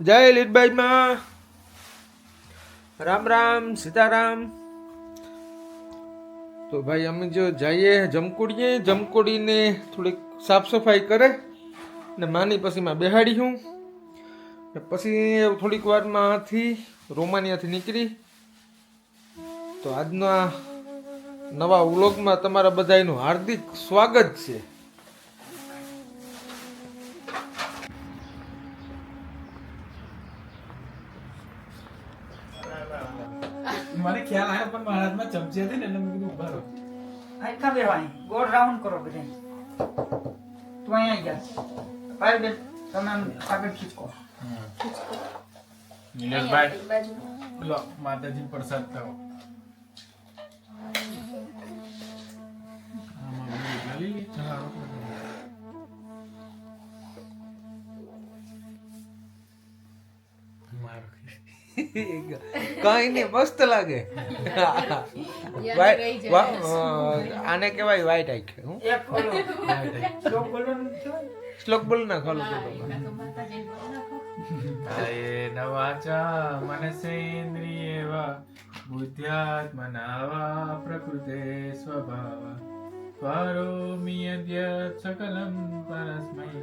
જય લીટબાઈમાં રામ રામ, સીતારામ. તો ભાઈ અમે જો જઈએ જમકુડીએ. જમકુડીને થોડીક સાફ સફાઈ કરે ને માની પછી માં બેહાડી હું. ને પછી થોડીક વારમાંથી રોમાનિયાથી નીકળી. તો આજના નવા વ્લોગમાં તમારા બધાનું હાર્દિક સ્વાગત છે. મને ખ્યાલ આવ્યો પણ મારા હાથમાં ચમચી હતી ને એટલે મેં કીધું ઊભા રહો. આખા બેવાની ગોળ રાઉન્ડ કરો બધે તું અહીંયા ગયા ભાઈ બેન તમે આગળ ખીચકો. નીલેશભાઈ લો માતાજી પ્રસાદ બધું લઈ લે, ચલાવો. કઈ નહીં મસ્ત લાગે. વાઈ- વા- અ, આને કહેવાય વાઈટ આઈક હું. એક ઓલો શ્લોક બોલવાનું કહેવાય ને? શ્લોક બોલ ના ખોલું કાયેન વાચા મનસેન્દ્રિયેવા બુદ્ધ્યાત્મના પ્રકૃતે સ્વભાવ. કરોમિ યદ્યત સકલમ પરસ્મૈ.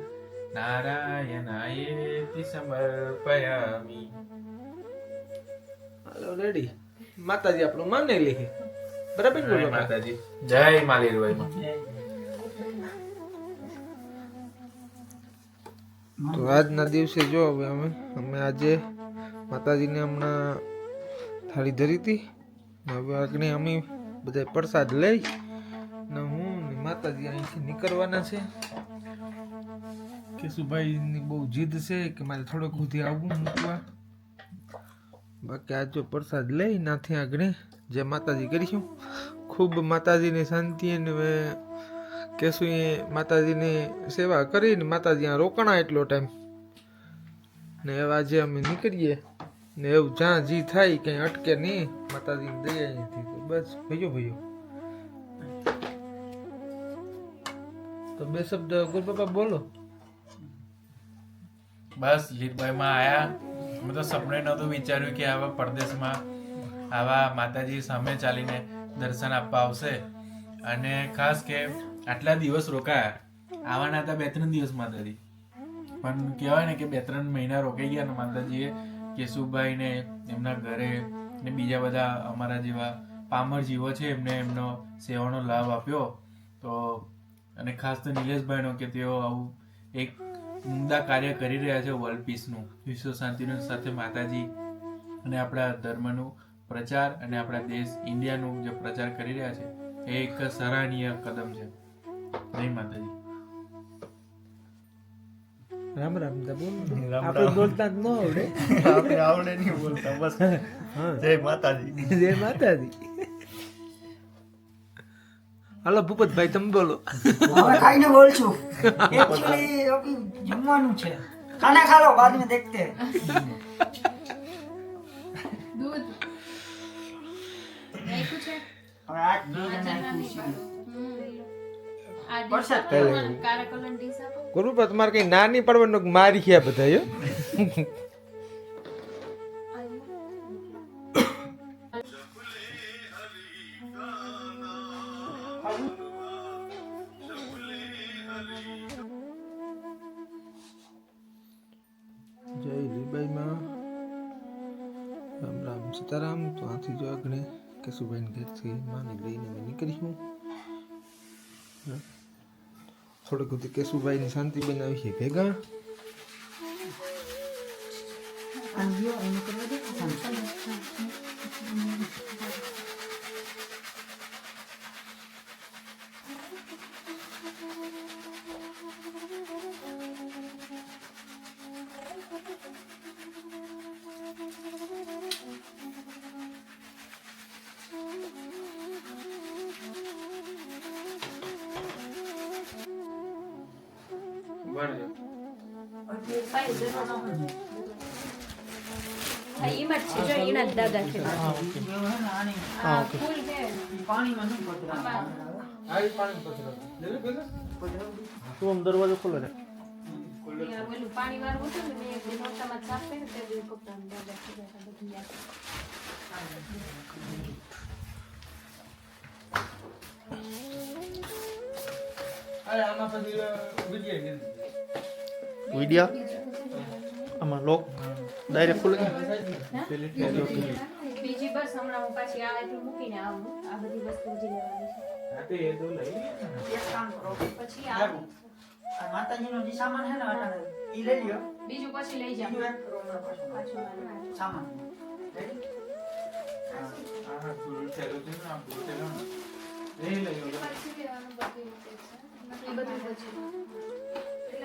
નારાયણાયેતિ સમર્પયામિ. હાલો રેડી માતાજી આપણું માની લીધી બરાબર ને બોલો માતાજી. જય માલીરભાઈમાં તો આજના દિવસે જો હવે અમે અમે આજે માતાજીને હમણાં થાળી ધરી હતી. હવે આગળ અમે બધા પ્રસાદ લઈ ને હું ને માતાજી અહીંથી નીકળવાના છે. કેશુભાઈની બહુ જીદ છે કે મારે થોડોક સુધી આવવું મૂકવા. બાકી જો પ્રસાદ લઈ નાથી આગળ જે માતાજી કરીશું ખૂબ માતાજીની શાંતિ અને કેશુએ માતાજીની સેવા કરીને માતાજી રોકાણા એટલો ટાઈમ ને એવા જે અમે નીકળીએ ને એવું જ્યાં જી થાય કંઈ અટકે નહીં, માતાજીની દયા તો બસ ભયો ભયો તો બે શબ્દ ગુરુ બાપા બોલો. બસ લીરભાઈમાં આયા. મેં તો સપને નહોતું વિચાર્યું કે આવા પરદેશમાં આવા માતાજી સામે ચાલીને દર્શન આપવા આવશે. અને ખાસ કે આટલા દિવસ રોકાયા. આવાના હતા બે ત્રણ દિવસ માતાજી. પણ કહેવાય ને કે બે ત્રણ મહિના રોકાઈ ગયા ને માતાજીએ કેશુભાઈને, એમના ઘરે ને બીજા બધા અમારા જેવા પામર જીવો છે, એમને એમનો સેવાનો લાભ આપ્યો. તો અને ખાસ તો નિલેશભાઈનો કે તેઓ આવું એક ઉમદા કાર્ય કરી રહ્યા છે વર્લ્ડ પીસનું વિશ્વ શાંતિનું સાથે માતાજી અને આપણા ધર્મનું પ્રચાર અને આપણા દેશ ઇન્ડિયાનું જે પ્રચાર કરી રહ્યા છે એ એક સરાહનીય કદમ છે. નહીં માતાજી. રામ રામ દા બોલ. આપણે બોલતા જ ન આવડે. આપણે આવડે નહીં બોલતા બસ. જય માતાજી. જય માતાજી. હલો ભૂપતભાઈ તમે બોલો. હવે ખાઈને બોલ છું એક્ચ્યુઅલી જમવાનું છે. ખાના ખા બાદ મેં દેખતે. દૂધ. નાખ્યું છે? હવે ગુરુપત મારે કઈ નાની પડવાનું મારી ગયા બધા કેશુભાઈ ઘરથી માને લઈને અમે નીકળીશું. થોડીક બધી કેશુભાઈની શાંતિ બનાવી છે ભેગા હા એમાં તું દરવાજો ખોલો ને ઓલું પાણી વાળું હતું ને મેં નોરતામાં સાફ કર્યું છે બધું યાદ અરે આમાં પછી વીડિયો વિડિયા આમાં લોક ડાયરેક્ટ ખુલે? બીજી બસ હમણાં હું પાછી આ એટલું મૂકીને આવું. આ બધી વસ્તુ જે લેવાની છે. એક કામ કરો પછી આ લાવો. આ માતાજીનો જે સામાન લઈ લ્યો. બીજું પછી લઈ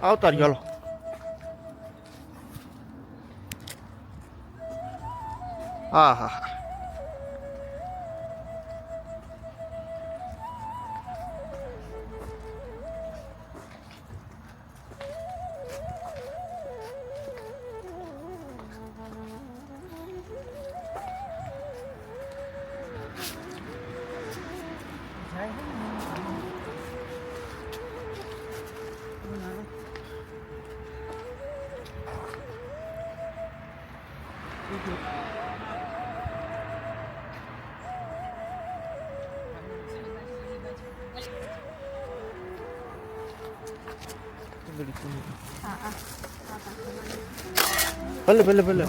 આવતા રહ્યો હાલો હા હા હા ભલે ભલે ભલે.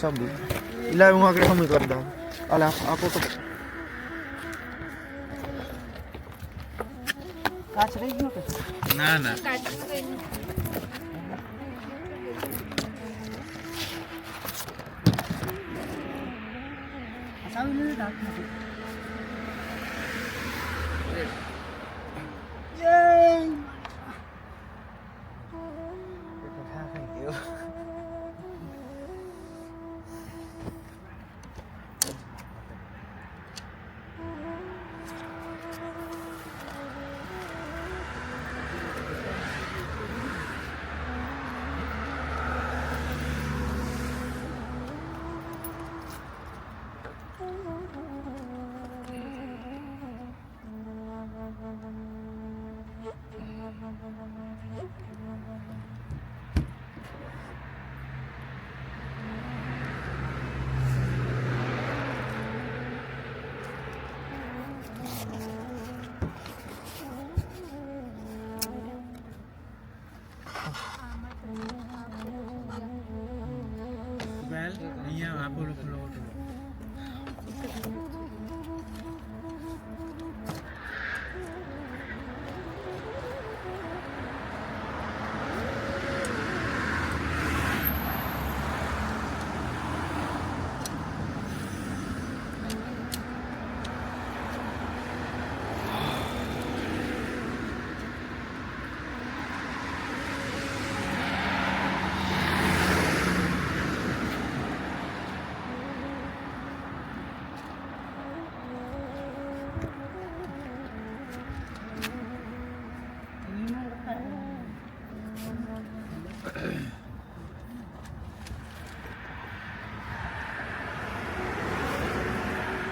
સાંભળ. એટલે હું આગળ સમય કરી દઉં. અલે આપો તો કાચ રહી ગયો કે? ના ના.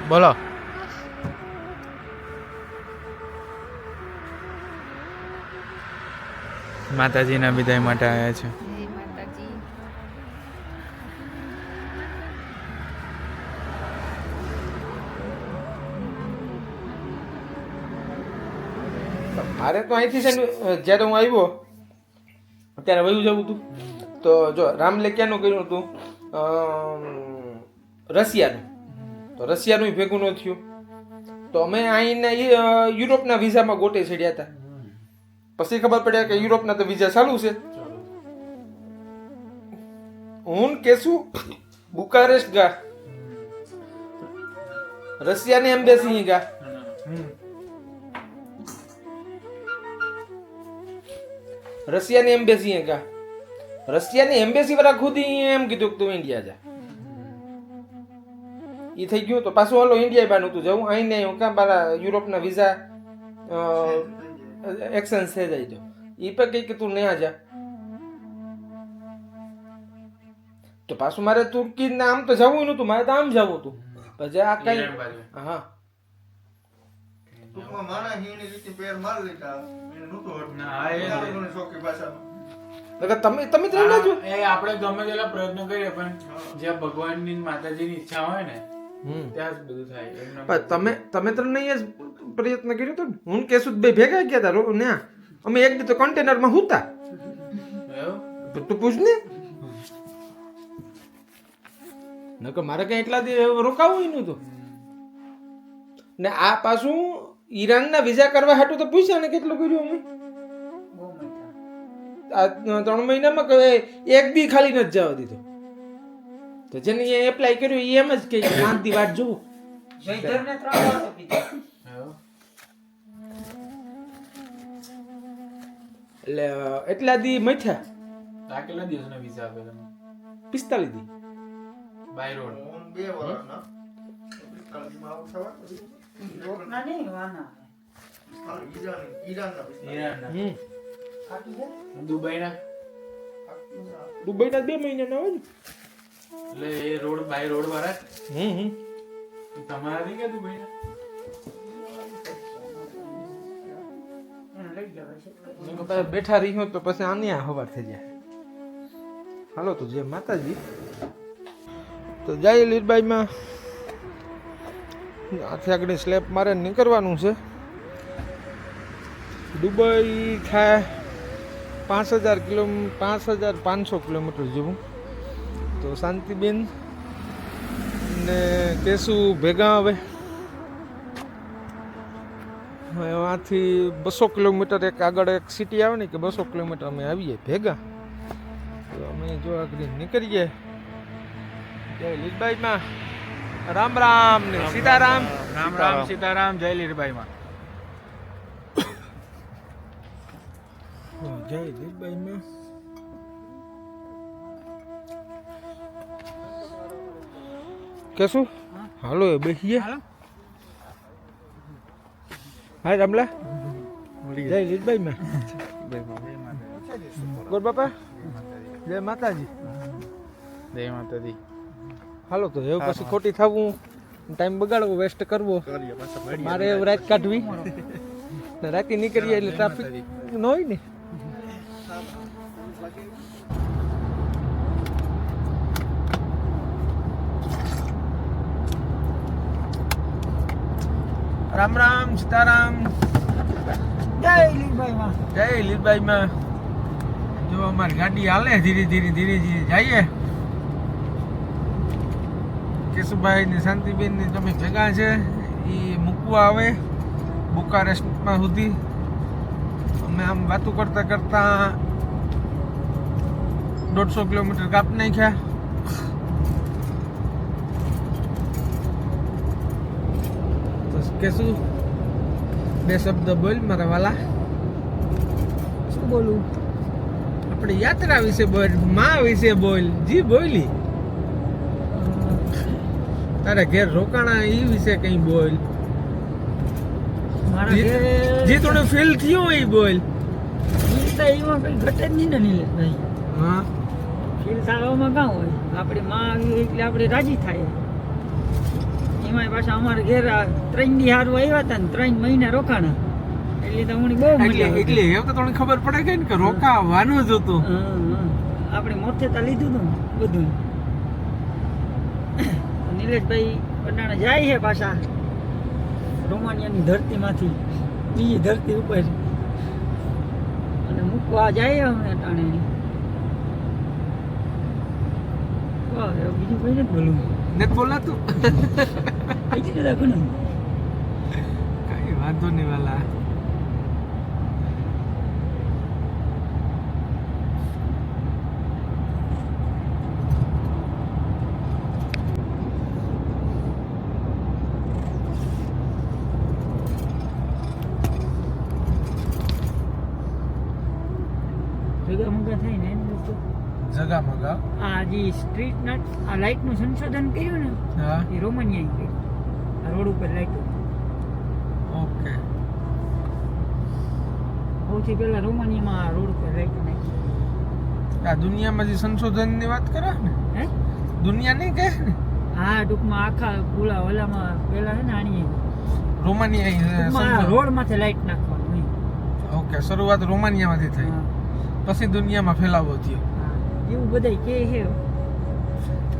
બોલો. માતાજીના વિદાય માટે આવ્યા છે. મારે તો અહીંથી છે જ્યારે હું આવ્યો ત્યારે વયું જવું હતું. તો જો રામલે ક્યાંનું કર્યું હતું રશિયાનું. તો રશિયાનું ભેગું ન થયું. તો અમે અહીંના યુરોપના વિઝામાં ગોટે ચડ્યા હતા. પછી ખબર પડ્યા કે યુરોપના તો વિઝા ચાલુ છે. હું કેશું બુકારેસ્ટ ગા. રશિયાની એમ્બેસી ગા. રશિયાની એમ્બેસી ગા. રશિયાની એમ્બેસી વાળા ખુદ એમ કીધું કે તું ઇન્ડિયા જા. ઈ થઈ ગયું તો પાછું હાલો ઇન્ડિયા બાનું તું જવું. અહીં નહીં હું કાં મારા યુરોપના વિઝા એક્સચેન્જ થઈ જાય તો. એ પણ કહી કે તું નહીં જા. તો પાછું મારે તુર્કી ને આમ તો જવું નતું. મારે તો આમ જવું હતું. પછી આ કઈ હા. એ તમે તમે તો એ આપણે ગમે તેટલા પ્રયત્નો કરીએ પણ જ્યાં ભગવાનની માતાજીની ઈચ્છા હોય ને હમ. બધું થાય તમે તમે તો નહીં જ પ્રયત્ન કર્યો તો હું ને કેશું બે ભેગા ગયા તા રો- ન્યા? અમે એક દી તો કન્ટેનરમાં હુતા? તો પૂછ ને. નકર મારે કઈ એટલા દી રોકાવું નતું ને આ પાછું ઈરાનના વિઝા કરવા હાટું તો પૂછ્યા ને કેટલું કર્યું અમે? આ ત્રણ મહિનામાં કે એક બી ખાલી નથી જવા દીધો. તો જેને એપ્લાય કર્યું એ એમ જ કે શાંતિ વાત જોવું જયધરને ત્રણ વાર તો કીધું એટલે એટલા દી મથ્યા? આ કેટલા દિવસનો વિઝા આપે તમે પિસ્તાલીસ દી. બાય રોડ બે વર્ષના. ખાટી જાય દુબઈના? દુબઈના બે મહિનાના હોય ને? એટલે એ રોડ બાય રોડ વાળા હમ હમ. તમારા નહીં કે દુબઈના એને લઈ જવાય છે તો પછી બેઠા રહી તો પછી આની આ હવાર થઈ જાય. હાલો તો જે માતાજી. તો જાય લીરબાઈમાં. આથી આગળ સ્લેબ મારે નીકળવાનું છે. દુબઈ થાય પાંચ હજાર કિલો પાંચ હજાર પાંચસો કિલોમીટર જેવું. તો શાંતિબેન ને કેશુ ભેગા હવે. અહીંથી આથી બસો કિલોમીટર એક આગળ એક સિટી આવે ને કે બસો કિલોમીટર અમે આવીએ ભેગા. તો અમે જો આગળ નીકળીએ. જય લીલબાઈમાં. રામ રામ ને સીતારામ. રામ રામ સીતારામ. જય લીરબાઈમાં હો, જય લીલબાઈમાં. કેશું? હાલો એ બેસીએ. હા રમલા. જય લીલબાઈમાં ગોર બાપા. જય માતાજી. જય માતાજી. હાલો તો એવું પછી ખોટી થવું. ટાઈમ બગાડવો વેસ્ટ કરવો. મારે એવું રાત કાઢવી. ને રાતે નીકળીએ એટલે ટ્રાફિક ન હોય ને. રામ રામ સીતારામ. જય લીલભાઈમાં જય લીલબાઈમાં જો અમારી ગાડી હાલે ધીરે ધીરે ધીરે ધીરે જઈએ. કેશુભાઈ ને શાંતિબેન ને તમે ભેગા છે એ મૂકવા આવે બુકારેસ્ટમાં સુધી. અમે આમ વાતો કરતા કરતા દોઢસો કિલોમીટર કાપ નાખ્યા. તો કેશું બે શબ્દ બોલ મારા વાલા. શું બોલું? આપણે યાત્રા વિશે બોલમાં વિશે બોલ જી બોલી. તારે ઘેર રોકાણા એ વિશે કઈ બોલ. મારા જે- થોડું ફીલ થયું એ બોલ. એમાં કઈ ઘટે જ નહીં ને નીલેશભાઈ હા. ફીલ થવામાં કાં હોય? આપણે માં આવી એટલે આપણે રાજી થાય. એમાંય પાછા અમારે ઘેર ત્રણ દી હારું આવ્યા હતા ને ત્રણ મહિના રોકાણા. એટલે તો હું બહુ એટલે મજા એટલે એવું તો તમને ખબર પડે કે ને કે રોકાવાનું જ હતું. આપણે મોથે તો લીધું હતું ને બધું નિલેશભાઈ પટાણા જાય છે પાછા રોમાનિયાની ધરતીમાંથી. બીજી ધરતી ઉપર. અને મૂકવા જાય અમે ટાણે વાહ, હવે બીજું કઈ નથી બોલવું. નથી રાખું ને? કઈ વાંધો નહીં વાલા ભેગા મગા થઈને એને લોકો જગા મગા જે સ્ટ્રીટ નટ આ લાઇટનું સંશોધન કર્યું ને હા. એ રોમનિયા કર્યું આ રોડ ઉપર લાઇટો ઓકે. સૌથી પહેલા રોમાનિયામાં આ રોડ ઉપર લાઇટો નાખી. આ દુનિયામાં જે સંશોધનની વાત કરે ને હે? દુનિયા નહીં કહે ને? હા ટૂંકમાં આખા પૂરા ઓલામાં પેલા છે ને આણીએ રોમાનિયા રોડમાંથી લાઇટ નાખવાનું ઓકે શરૂઆત રોમાનિયામાંથી થઈ. પછી દુનિયામાં ફેલાવો થયો. એવું બધાય કે છે.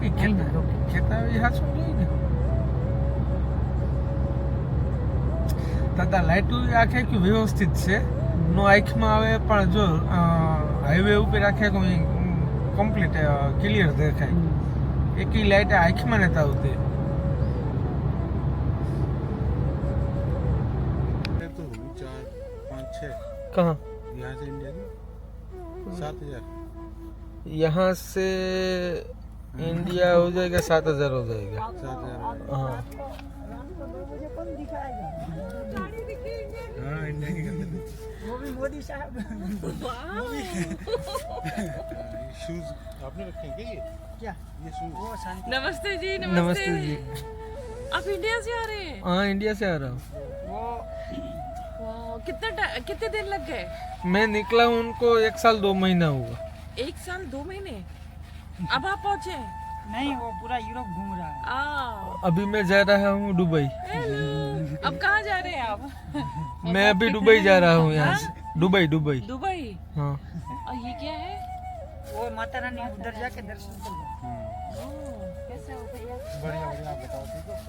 એ અહીંના લોકો. કહેતા એ સાચું નહીં ને દાદા લાઇટો આખે આખી વ્યવસ્થિત છે નો આંખમાં આવે પણ જો હાઈવે ઉપર આખે કમ્પ્લીટ ક્લિયર દેખાય હમ. એકી લાઇટ આંખમાં નથી આવતી तो चार पाँच छः कहाँ यहाँ से इंडिया की सात हजार यहाँ से इंडिया हो जाएगा सात हज़ार हो जाएगा। हाँ हाँ। इंडिया की करते थे वो भी मोदी साहब। शूज़ आपने रखे हैं ये? क्या? ये शूज़ नमस्ते जी नमस्ते, नमस्ते। जी। आप इंडिया से आ रहे हैं? हाँ इंडिया से आ रहा हूँ। कितना कितने दिन लग गए? मैं निकला हूँ उनको एक साल दो महीना हुआ। एक साल दो महीने? अब आप पहुँचे? नहीं वो पूरा यूरोप घूम रहा है। आ अभी मैं जा रहा हूँ दुबई। अब कहाँ जा रहे हैं आप? मैं अभी दुबई जा रहा हूँ यहाँ से। Dubai Dubai. दुबई? हाँ। और ये क्या है? वो माता रानी उधर जाके दर्शन कर लो। ओह, कैसा हो भैया बढ़िया बढ़िया आप बताओ ठीक है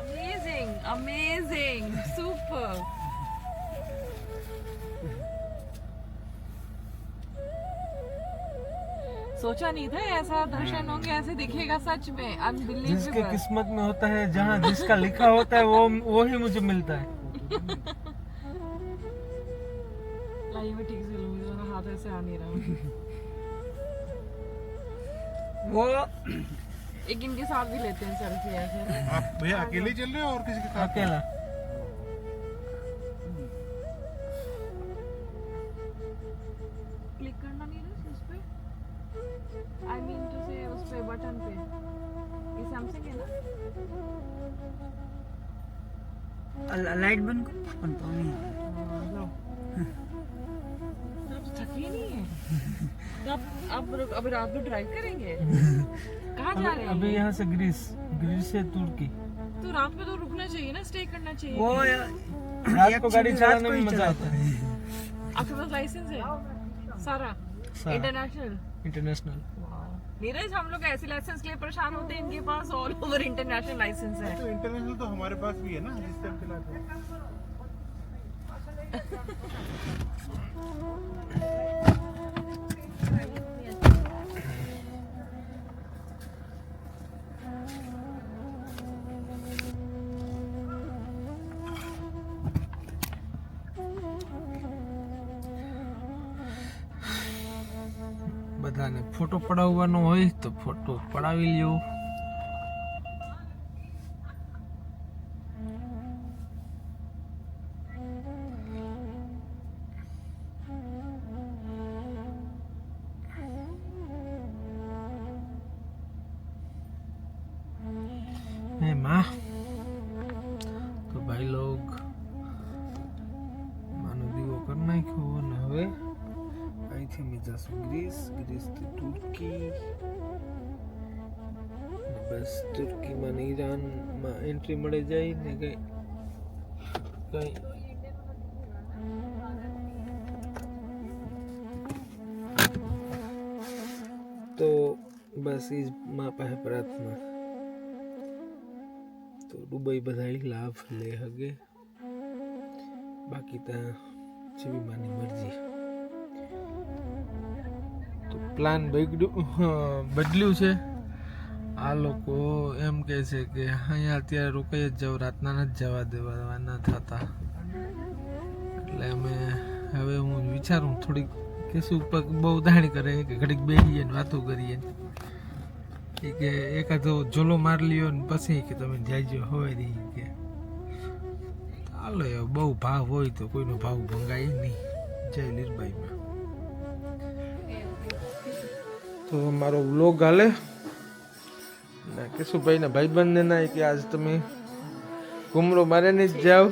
अमेजिंग अमेजिंग सुपर सोचा नहीं था ऐसा दर्शन होंगे ऐसे दिखेगा सच में। जिसके किस्मत में होता है जहाँ जिसका लिखा होता है वो वो ही मुझे मिलता है। लाइए मैं ठीक से लूँगी मेरा हाथ ऐसे आ नहीं रहा। वो एक इनके साथ भी लेते हैं सेल्फी ऐसे। आप भैया अकेले चल रहे हो और किसी के साथ? अकेला। लाइट बंद करो। आप तो थके नहीं है? तो आप अभी रात को ड्राइव करेंगे? कहाँ जा रहे हैं? अभी यहाँ से ग्रीस ग्रीस से तुर्की तो रात को तो रुकना चाहिए ना स्टे करना चाहिए। वो रात को गाड़ी चलाने में मज़ा आता है? आपके पास लाइसेंस है? सारा? सारा। इंटरनेशनल इंटरनेशनल नीरज हम लोग ऐसे लाइसेंस के लिए परेशान होते हैं इनके पास ऑल ओवर इंटरनेशनल लाइसेंस है। तो इंटरनेशनल तो हमारे पास भी है ना जिस टाइम चलाते हैं ફોટો પડાવવાનો હોય તો ફોટો પડાવી લ્યો. બસ એ જ મા પાસે પ્રાર્થના. તો દુબઈ બધા લાભ લે હગે. બાકી ત્યાં જેવી માની મરજી. તો પ્લાન બગડ્યું બદલ્યું છે. આ લોકો એમ કહે છે કે અહીંયા અત્યારે રોકાઈ જ જાવ રાતના નથી જવા દેવાના થતા. એટલે અમે હવે હું વિચારું થોડીક કે શું ઉપર બહુ દાણી કરે, કે ઘડીક બેસીએ ને વાતો કરીએ. ને કે એકાદો ઝોલો મારી લ્યો ને પછી કે તમે જાયજો હોય નહીં કે. હવે બહુ ભાવ હોય તો કોઈનો ભાવ ભંગાય નહીં. જય લીરબાઈમાં તો મારો વ્લોગ હાલે. ના કેશુભાઈના ભાઈબંધને ના કે આજ તમે ઘુમરો મારે ને જ જાઓ.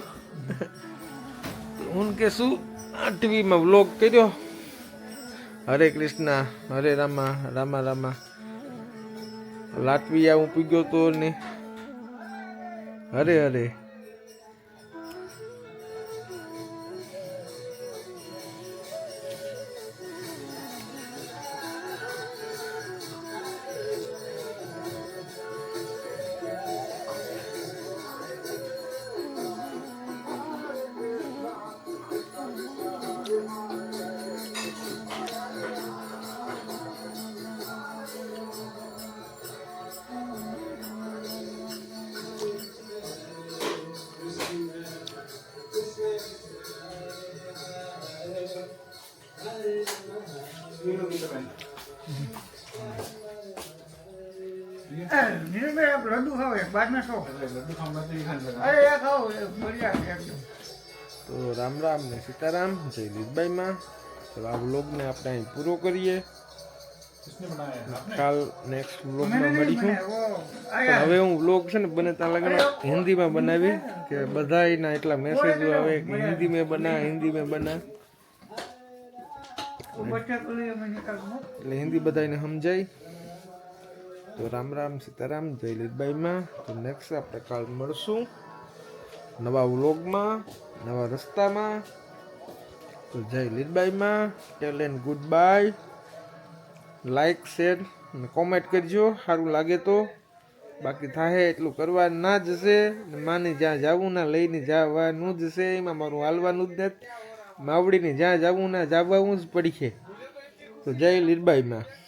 હું કે શું આઠવીમાં વ્લોગ કર્યો. હરે કૃષ્ણ, હરે રામા રામા રામા. લાટવીયા હું પીગ્યો તો ને. અરે હરે. નીરભાઈ આપણે લડ્ડુ ખાવ એક બારના શોખ લડ્ડુ ખાવા તો ઈ ખાન બધા. અરે આ ખાઓ એ બઢિયા છે એકદમ તો રામ રામ ને સીતારામ જય લીધબાઈમાં તો આ વ્લોગને આપણે અહીં પૂરો કરીએ કિસને બનાયા આપને કાલ નેક્સ્ટ વ્લોગમાં मैंने नहीं મળીશું बनाया, वो પણ आया હવે હું વ્લોગ છે ને બને ત્યાં લગન હિન્દીમાં બનાવી કે બધાયના એટલા મેસેજો આવે કે હિન્દી મેં બના હિન્દી મેં બના वो बच्चा को लिए मैं निकाल दूँ એટલે હિન્દી બધાને સમજાય તો રામ રામ સીતારામ, જય લીલબાઈમાં. તો નેક્સ્ટ આપણે કાલ મળશું નવા વ્લોગમાં, નવા રસ્તામાં. તો જય લીલબાઈમાં. ટેલ and good bye like share અને કોમેન્ટ કરજો. સારું લાગે તો. બાકી થાય એટલું કરવા ના જશે. માને જ્યાં જવું ના લઈને જવાનું જ છે. એમાં મારું હાલવાનું જ નથી. માવડીને જ્યાં જવું ના જવાનું જ પડશે. તો જય લીરબાઈમાં